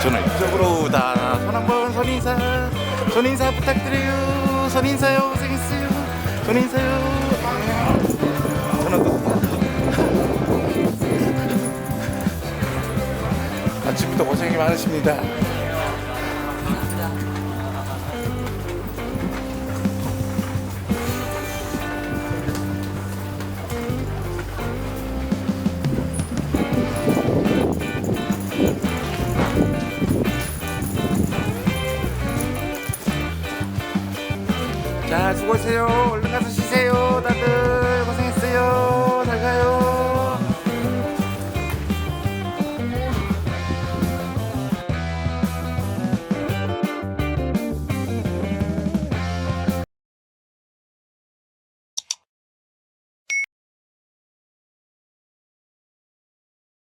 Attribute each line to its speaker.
Speaker 1: 저는 이쪽으로 다 선한번 선인사 선인사 부탁드려요. 선인사요 고생했어요. 선인사요. 저는 또 아침부터 고생이 많으십니다 자, 수고하세요. 얼른 가서 쉬세요, 다들.